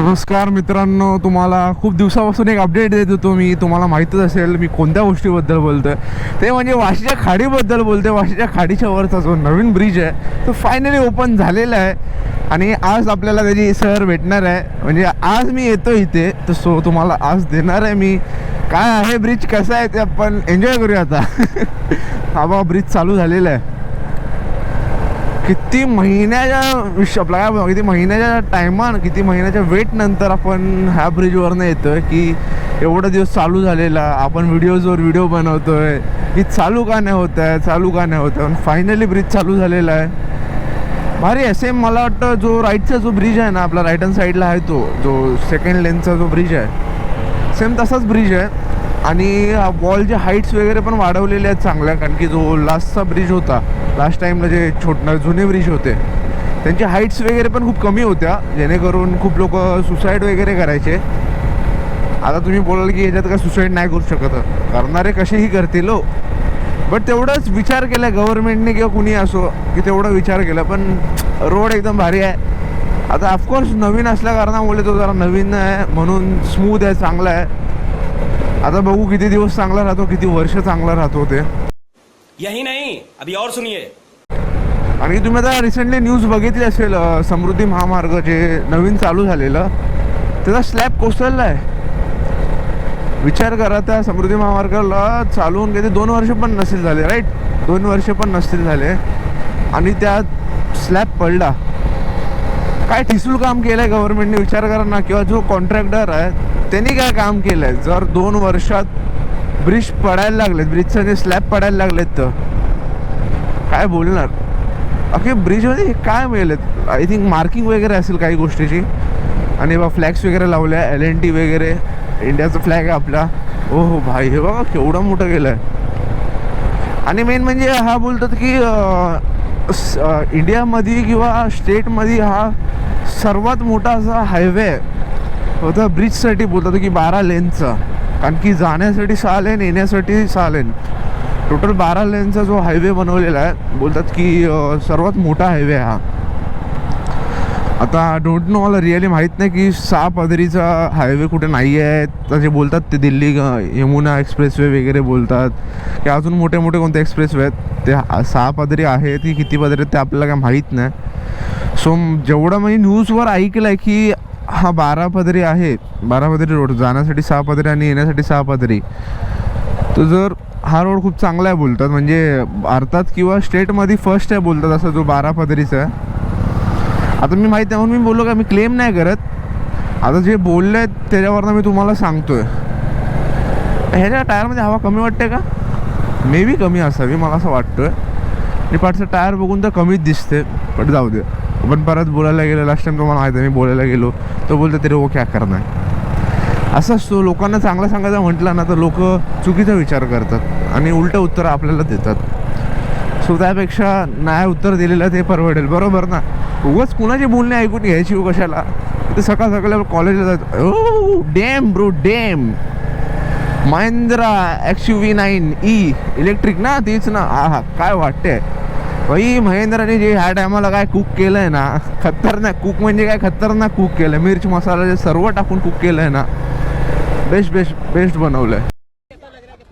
नमस्कार मित्रांनो तुम्हाला खूप दिवसापासून एक अपडेट देत होतो मी. तुम्हाला माहीतच असेल मी कोणत्या गोष्टीबद्दल बोलतोय. ते म्हणजे वाशीच्या खाडीबद्दल बोलतोय. वाशीच्या खाडीच्या वरचा जो नवीन ब्रिज आहे तो फायनली ओपन झालेला आहे. आणि आज आपल्याला त्याची सर भेटणार आहे. म्हणजे आज मी येतो इथे तर सो तुम्हाला आज देणार आहे मी. काय आहे ब्रिज कसं आहे ते आपण एन्जॉय करूया आता. हा बा ब्रिज चालू झालेला आहे. किती महिन्याच्या विश आपला काय किती महिन्याच्या टायमान किती महिन्याच्या वेट नंतर आपण ह्या ब्रिजवरनं येतोय की एवढा दिवस चालू झालेला आपण व्हिडिओजवर व्हिडिओ बनवतोय की चालू का नाही होत आहे चालू का नाही होत आहे. फायनली ब्रिज चालू झालेला आहे. भारी आहे. सेम मला वाटतं जो राईटचा जो ब्रिज आहे ना आपला राईट हँड साईडला आहे तो जो सेकंड लेनचा जो ब्रिज आहे. सेम तसाच ब्रिज आहे. आणि वॉलचे हाईट्स वगैरे पण वाढवलेले आहेत चांगल्या कारण की जो लास्टचा ब्रिज होता लास्ट टाईमला जे छोटणार जुने ब्रिज होते त्यांचे हाईट्स वगैरे पण खूप कमी होत्या जेणेकरून खूप लोक सुसाईड वगैरे करायचे. आता तुम्ही बोलाल की याच्यात काय सुसाईड नाही करू शकत. करणारे कसेही करतील हो. बट तेवढंच विचार केला गव्हर्नमेंटने किंवा कुणी असो की तेवढा विचार केला पण रोड एकदम भारी आहे. आता ऑफकोर्स नवीन असल्या कारणामुळे तो जरा नवीन आहे म्हणून स्मूथ आहे चांगला आहे. आता बघू किती दिवस चांगला राहतो किती वर्ष चांगला राहतो ते. यही नहीं अभी और सुनिए। आणि तुम्ही आता रिसेंटली न्यूज बघितली असेल समृद्धी महामार्ग जे नवीन चालू झालेलं त्याचा स्लॅब कोसळला आहे. विचार करा त्या समृद्धी महामार्गाला चालवून किती दोन वर्ष पण नसतील झाले राईट दोन वर्ष पण नसतील झाले. आणि त्यात स्लॅब पडला. काय ठिसूळ काम केलं आहे गव्हर्नमेंटने विचार करा ना किंवा जो कॉन्ट्रॅक्टर आहे त्यांनी काय काम केलं आहे जर दोन वर्षात ब्रिज पडायला लागलेत ब्रिजचं जे स्लॅब पडायला लागलेत तर? काय बोलणार? अखे ब्रिजमध्ये हे काय मिळेल आय थिंक मार्किंग वगैरे असेल काही गोष्टीची. आणि बा फ्लॅग्स वगैरे लावल्या एल एन टी वगैरे. इंडियाचा फ्लॅग आहे आपला. ओ हो भाई हे बघा केवढं मोठं गेलं आहे आणि मेन म्हणजे हा बोलतात की इंडियामध्ये किंवा स्टेटमध्ये हा सर्वात मोठा असा हायवे आहे. होता. ब्रिजसाठी बोलतात की बारा लेनचा. कारण की जाण्यासाठी सहा लेन येण्यासाठी सहा लेन. टोटल बारा लेनचा जो हायवे बनवलेला आहे बोलतात की सर्वात मोठा हायवे हा. आता डोंट नो मला रिअली माहीत नाही की सहा पदरीचा हायवे कुठे नाही आहे तसे जे बोलतात ते दिल्ली यमुना एक्सप्रेसवे वगैरे बोलतात. की अजून मोठे मोठे कोणते एक्सप्रेसवे आहेत? ते सहा पदरी आहे ती किती पदरी आहेत ते आपल्याला काय माहीत नाही. सो जेवढं मी न्यूजवर ऐकलं आहे की हा बारा पदरी आहे बारा पदरी रोड. जाण्यासाठी सहा पदरी आणि येण्यासाठी सहा पदरी. तर जर हा रोड खूप चांगला आहे बोलतात म्हणजे भारतात किंवा स्टेटमध्ये फर्स्ट आहे बोलतात असा जो बारा पदरीचा आहे. आता मी माहीत आहे म्हणून मी बोललो का मी क्लेम नाही करत. आता जे बोलले आहेत त्याच्यावरनं मी तुम्हाला सांगतोय. ह्याच्या टायरमध्ये हवा कमी वाटते का? मे बी कमी असावी मला असं वाटतंय. आणि पाठचं टायर बघून तर कमीच दिसते पण जाऊ दे. पण परत बोलायला गेलो लास्ट टाइम तुम्हाला माहिती आहे मी बोलायला गेलो तो बोलतो तरी वो क्या करणार असं असतो लोकांना चांगलं सांगायचं म्हटलं ना तर लोक चुकीचा विचार करतात आणि उलटं उत्तर आपल्याला देतात. सो त्यापेक्षा नाही उत्तर दिलेलं ते परवडेल. बरोबर ना? उगाच कुणाची बोलणे ऐकून घ्यायची हो कशाला? ते सकाळ सकाळ कॉलेजला जात ओ damn bro damn Mahindra X U V nine E electric ना तीच ना. हा हा काय वाटते भाई महेंद्राने जे ह्या टायमाला काय कुक केलंय ना खतरनाक कुक म्हणजे काय खतरनाक कुक केलंय. मिर्च मसाला जे सर्व टाकून कुक केलंय ना बेस्ट बेस्ट बेस्ट बनवलंय.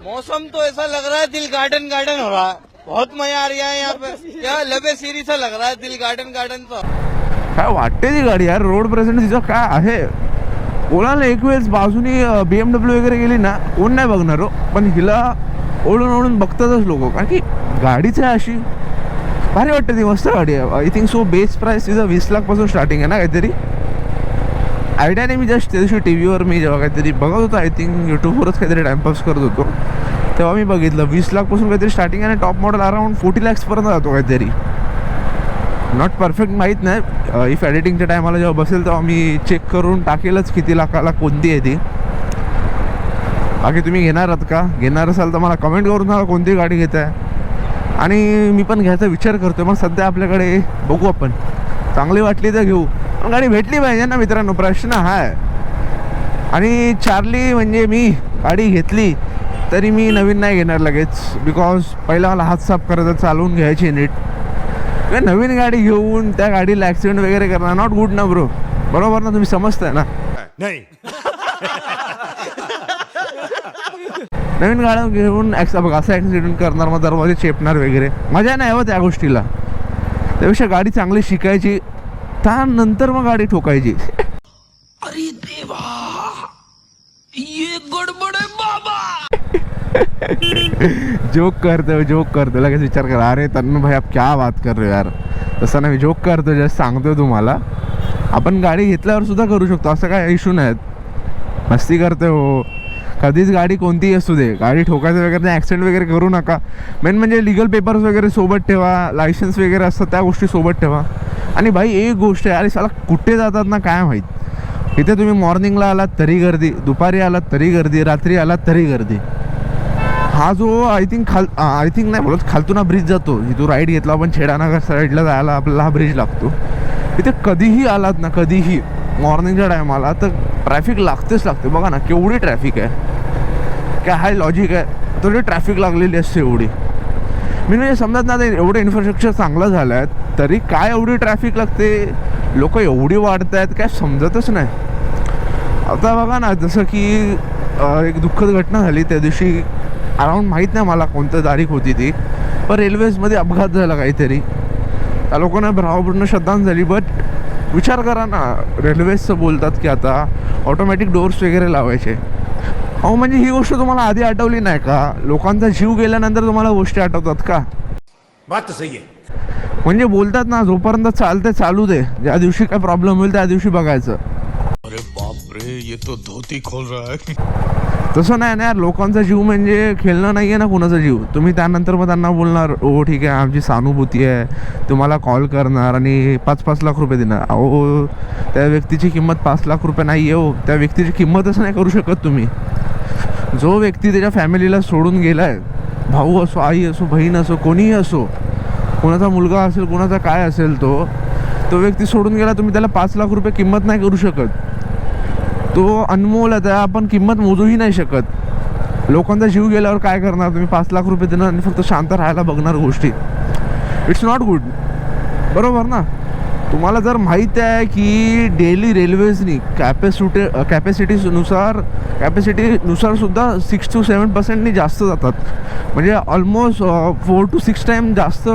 मौसम तो ऐसा लग रहा है दिल गार्डन गार्डन हो रहा है। बहुत मजा आ रहा है यहाँ पे। क्या लबे सीरी सा लग रहा है दिल गार्डन गार्डन सा काय वाटते ती गाडी यार? रोड प्रेझेंट तिचं काय आहे? कोणाला एक वेळेस बाजूनी बी एम डब्ल्यू वगैरे गेली ना कोण नाही बघणार हो. पण हिला ओढून ओढून बघतातच लोक. कारण की गाडीच आहे अशी. भारी वाटतं ती मस्त गाडी. आहे I think so base price तिचा वीस लाखपासून स्टार्टिंग आहे ना काहीतरी. आयडिया नाही मी जस्ट त्या दिवशी टी व्हीवर मी जेव्हा काहीतरी बघत होतो आय थिंक यूट्यूबवरच काहीतरी टाईमपास करत होतो. तेव्हा मी बघितलं वीस लाखपासून काहीतरी स्टार्टिंग आहे आणि टॉप मॉडेल अराउंड फोर्टी लॅक्सपर्यंत जातो काहीतरी. नॉट परफेक्ट माहीत नाही. इफ एडिटिंगच्या टायमाला जेव्हा बसेल तेव्हा मी चेक करून टाकेलच किती लाखाला कोणती आहे ती. बाकी तुम्ही घेणार आहात का? घेणार असाल तर मला कमेंट करून सांगा कोणती गाडी घेत आहे आणि मी पण घ्यायचा विचार करतोय. मग सध्या आपल्याकडे बघू आपण. चांगली वाटली तर घेऊ. पण गाडी भेटली पाहिजे ना मित्रांनो प्रश्न हा आहे आणि चार्ली म्हणजे मी गाडी घेतली तरी मी नवीन नाही घेणार लगेच. बिकॉज पहिला मला हात साफ करायचा चालवून घ्यायची नीट. नवीन गाडी घेऊन त्या गाडीला ॲक्सिडेंट वगैरे करणार नॉट गुड ना ब्रो बरोबर ना तुम्ही समजताय ना? नाही. नवीन गाड्या घेऊन बघा असं ॲक्सिडेंट करणार मग दरवाजे चेपणार वगैरे. मजा नाही हवं त्या गोष्टीला. त्यापेक्षा गाडी चांगली शिकायची. त्यानंतर मग गाडी ठोकायची. जोक करते हो जोक करते लगेच विचार करा अरे तन्नू भाई आप क्या बात कर रहे हो यार? तसं नाही जोक करतो जस्ट सांगतोय तुम्हाला. आपण गाडी घेतल्यावर सुद्धा करू शकतो असं काय इश्यू नाहीत. मस्ती करते हो. कधीच गाडी कोणतीही असू दे. गाडी ठोकायचं वगैरे नाही ॲक्सिडेंट वगैरे करू नका. मेन म्हणजे लिगल पेपर्स वगैरे सोबत ठेवा लायसन्स वगैरे असतात त्या गोष्टी सोबत ठेवा. आणि भाई एक गोष्ट आहे अरे साला कुठे जातात ना काय माहीत? इथे तुम्ही मॉर्निंगला आलात तरी गर्दी दुपारी आलात तरी गर्दी रात्री आलात तरी गर्दी. हा जो आय थिंक खाल आय थिंक नाही बोलत खालतून हा ब्रिज जातो. इथून राईट घेतला आपण छेडानगर साईडला जायला आपल्याला हा ब्रिज लागतो. इथे कधीही आलात ना कधीही मॉर्निंगच्या टायमाला तर ट्रॅफिक लागतेच लागते. बघा ना केवढी ट्रॅफिक आहे. काय हाय लॉजिक आहे? तरी ट्रॅफिक लागलेली असते एवढी. मी म्हणजे समजत ना एवढं इन्फ्रास्ट्रक्चर चांगलं झालं आहे तरी काय एवढी ट्रॅफिक लागते? लोक एवढी वाढत आहेत काय समजतच नाही. आता बघा ना जसं की एक दुःखद घटना झाली. त्या दिवशी अराऊंड माहीत नाही मला कोणत्या तारीख होती ती पण रेल्वेजमध्ये अपघात झाला काहीतरी. त्या लोकांना भावपूर्ण श्रद्धांजली बट विचार करा ना रेल्वेजचं बोलतात की आता ऑटोमॅटिक डोअर्स वगैरे लावायचे. अहो म्हणजे ही गोष्ट तुम्हाला आधी आठवली नाही का? लोकांचा जीव गेल्यानंतर तुम्हाला गोष्टी आठवतात का? बात सही है म्हणजे बोलतात ना जोपर्यंत चालते चालू दे. ज्या दिवशी काय प्रॉब्लेम होईल त्या दिवशी बघायचं. अरे ये तो धोती खोल रहा है। तसं नाही ना यार लोकांचा जीव म्हणजे खेळणं नाही आहे ना कुणाचा जीव. तुम्ही त्यानंतर मग त्यांना बोलणार ओ ठीक आहे आमची सहानुभूती आहे तुम्हाला कॉल करणार आणि पाच पाच लाख रुपये देणार. अहो त्या व्यक्तीची किंमत पाच लाख रुपये नाही आहे हो. त्या व्यक्तीची किंमतच नाही करू शकत तुम्ही. जो व्यक्ती त्याच्या फॅमिलीला सोडून गेला आहे भाऊ असो आई असो बहीण असो कोणीही असो कोणाचा मुलगा असेल कोणाचा काय असेल तो तो व्यक्ती सोडून गेला तुम्ही त्याला पाच लाख रुपये किंमत नाही करू शकत. तो अनमोल आहे त्या आपण किंमत मोजूही नाही शकत. लोकांचा जीव गेल्यावर काय करणार? तुम्ही पाच लाख रुपये देणार आणि फक्त शांत राहायला बघणार गोष्टी. इट्स नॉट गुड बरोबर ना? तुम्हाला जर माहीत आहे की डेली रेल्वेजनी कॅपॅसिटी कॅपॅसिटीनुसार कॅपॅसिटीनुसार सुद्धा सिक्स टू सेवन पर्सेंटनी जास्त जातात. म्हणजे almost four to six time जास्त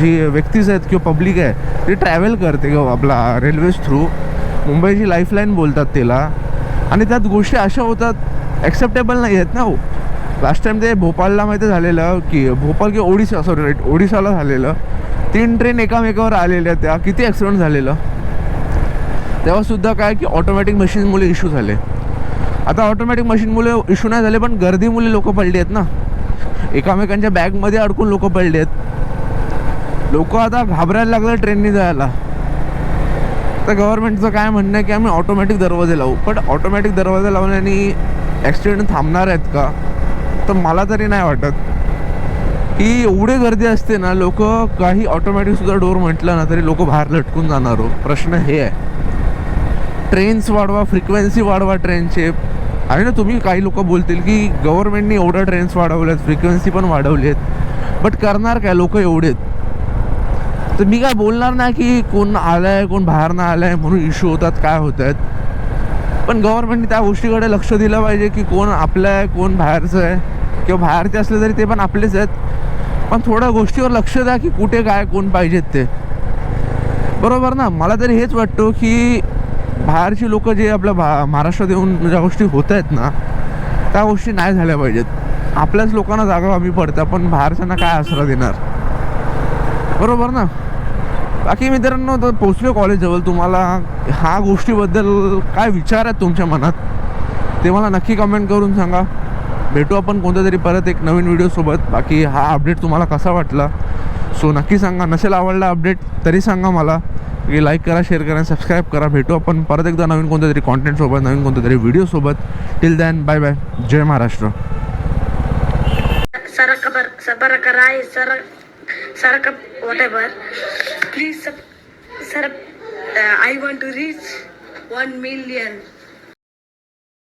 जी व्यक्तीज आहेत किंवा पब्लिक आहे ते ट्रॅव्हल करते आपला रेल्वेज थ्रू मुंबईची लाईफलाईन बोलतात त्याला. आणि त्यात गोष्टी अशा होतात ॲक्सेप्टेबल नाही आहेत ना हो. लास्ट टाईम ते भोपाळला माहिती झालेलं की भोपाळ की ओडिशा सॉरी राईट ओडिशाला झालेलं. तीन ट्रेन एकामेकावर आलेल्या त्या किती ॲक्सिडेंट झालेलं. तेव्हासुद्धा काय की ऑटोमॅटिक मशीनमुळे इश्यू झाले. आता ऑटोमॅटिक मशीनमुळे इश्यू नाही झाले पण गर्दीमुळे लोक पडली आहेत ना. एकामेकांच्या बॅगमध्ये अडकून लोक पडले आहेत. लोक आता घाबरायला लागलं ट्रेननी जायला. तर गव्हर्नमेंटचं काय म्हणणं आहे की आम्ही ऑटोमॅटिक दरवाजे लावू. पण ऑटोमॅटिक दरवाजे लावल्याने ॲक्सिडेंट थांबणार आहेत का? तर मला तरी नाही वाटत. की एवढे गर्दी असते ना लोक काही ऑटोमॅटिकसुद्धा डोर म्हटलं ना तरी लोक बाहेर लटकून जाणार हो. प्रश्न हे आहे. ट्रेन्स वाढवा फ्रिक्वेन्सी वाढवा ट्रेनचे आहे ना तुम्ही काही लोक बोलतील की गव्हर्नमेंटने एवढ्या ट्रेन्स वाढवल्यात फ्रिक्वेन्सी पण वाढवली आहेत. बट करणार काय? लोक एवढेत तर मी काय बोलणार ना की कोण आलाय कोण बाहेर ना आलाय म्हणून इश्यू होतात काय होत आहेत पण गव्हर्नमेंटने त्या गोष्टीकडे लक्ष दिलं पाहिजे की कोण आपलं आहे कोण बाहेरचं आहे. किंवा बाहेरचे असले तरी ते पण आपलेच आहेत. पण थोड्या गोष्टीवर लक्ष द्या की कुठे काय कोण पाहिजेत ते. बरोबर ना? मला तरी हेच वाटतो की बाहेरची लोक जे आपल्या भा महाराष्ट्रात येऊन ज्या गोष्टी होत आहेत ना त्या गोष्टी नाही झाल्या पाहिजेत. आपल्याच लोकांना जागा कमी पडतं पण बाहेरच्यांना काय आसरा देणार? बरोबर ना? बाकी मित्रांनो तर पोचलो कॉलेजजवळ. तुम्हाला ह्या गोष्टीबद्दल काय विचार आहेत तुमच्या मनात? ते मला नक्की कमेंट करून सांगा. भेटू आपण कोणत्या तरी परत एक नवीन व्हिडिओसोबत बाकी हा अपडेट तुम्हाला कसा वाटला? सो नक्की सांगा. नसेल आवडला अपडेट तरी सांगा मला. की लाईक करा शेअर करा सबस्क्राईब करा. भेटू आपण परत एकदा नवीन कोणत्या तरी कॉन्टेंटसोबत नवीन कोणत्या तरी व्हिडिओसोबत टिल दॅन बाय बाय जय महाराष्ट्र. सर खबर सबर कराय sir. Saraka whatever. Please sir, uh, I want to reach one million